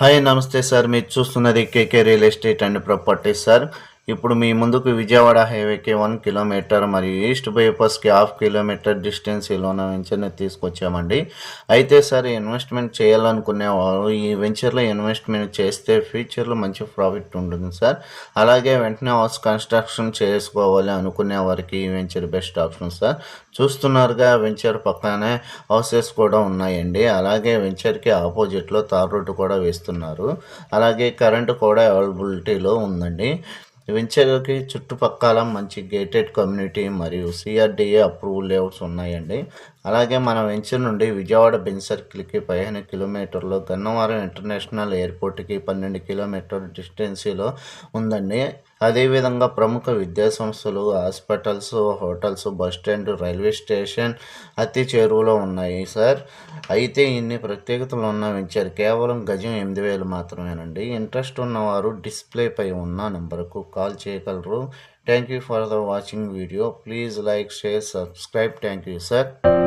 Hi నమస్తే sir. మీరు చూస్తున్నది KK real estate and properties sir. ఇప్పుడు మీ ముందుకు విజయవాడ హైవేకి వన్ కిలోమీటర్ మరియు ఈస్ట్ బైపాస్కి హాఫ్ కిలోమీటర్ డిస్టెన్సీలోన వెంచర్ని తీసుకొచ్చామండి. అయితే సార్ ఇన్వెస్ట్మెంట్ చేయాలనుకునే వారు ఈ వెంచర్లో ఇన్వెస్ట్మెంట్ చేస్తే ఫ్యూచర్లో మంచి ప్రాఫిట్ ఉంటుంది సార్. అలాగే వెంటనే హౌస్ కన్స్ట్రక్షన్ చేసుకోవాలి అనుకునే వారికి ఈ వెంచర్ బెస్ట్ ఆప్షన్ సార్. చూస్తున్నారుగా వెంచర్ పక్కనే హౌసెస్ కూడా ఉన్నాయండి. అలాగే వెంచర్కి ఆపోజిట్లో తార్ రోడ్డు కూడా వేస్తున్నారు. అలాగే కరెంటు కూడా అవైలబిలిటీలో ఉందండి. వెంచర్కి చుట్టుపక్కల మంచి గేటెడ్ కమ్యూనిటీ మరియు సిఆర్డిఏ అప్రూవల్ లేఅవుట్స్ ఉన్నాయండి. అలాగే మన వెంచర్ నుండి విజయవాడ బెన్ సర్కిల్కి పదిహేను కిలోమీటర్లు గన్నవరం ఇంటర్నేషనల్ ఎయిర్పోర్ట్కి పన్నెండు కిలోమీటర్ డిస్టెన్సీలో ఉందండి. అదేవిధంగా ప్రముఖ విద్యా సంస్థలు hospitals hotels bus stand railway station అతి చేరువలో ఉన్నాయి సార్. అయితే ఇన్ని ప్రత్యేకతలు ఉన్న వెంచర్ కేవలం గజం ఎనిమిది వేలు మాత్రమేనండి. ఇంట్రెస్ట్ ఉన్నవారు డిస్ప్లేపై ఉన్న నెంబర్కు కాల్ చేయగలరు. Thank you for the watching video please like share subscribe thank you sir